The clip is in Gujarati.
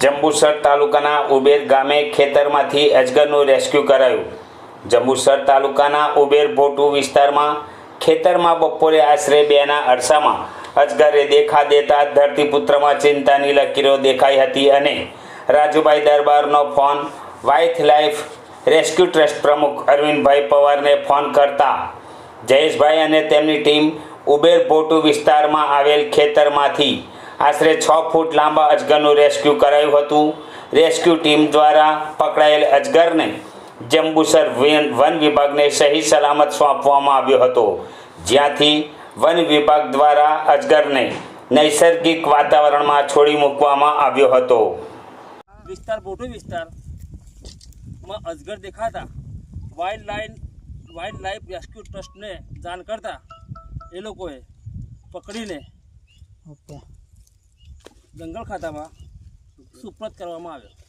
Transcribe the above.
જંબુસર તાલુકાના ઉબેર ગામે ખેતરમાંથી અજગરનું રેસ્ક્યુ કરાયું. જંબુસર તાલુકાના ઉબેર ભોટુ વિસ્તારમાં ખેતરમાં બપોરે આશરે બેના અરસામાં અજગરે દેખા દેતા ધરતીપુત્રમાં ચિંતાની લકીરો દેખાઈ હતી અને Rajubhai દરબારનો phone wild life rescue trust પ્રમુખ અરવિંદભાઈ પવારને ફોન કરતા જયેશભાઈ અને તેમની ટીમ ઉબેર ભોટુ વિસ્તારમાં આવેલ ખેતરમાંથી આશરે છ ફૂટ લાંબા અજગરનું રેસ્ક્યુ કરાયું હતું. રેસ્ક્યુ ટીમ દ્વારા પકડાયેલ અજગરને જંબુસર વન વિભાગને સહી સલામત સોંપવામાં આવ્યો હતો. જ્યાંથી વન વિભાગ દ્વારા અજગરને નૈસર્ગિક વાતાવરણમાં છોડી મૂકવામાં આવ્યો હતો. વિસ્તાર મોટો વિસ્તારમાં અજગર દેખાતા wild line wild life rescue ટ્રસ્ટને જાણ કરતા એ લોકોએ પકડીને ઓકે. જંગલ ખાતામાં સુપ્રત કરવામાં આવ્યો.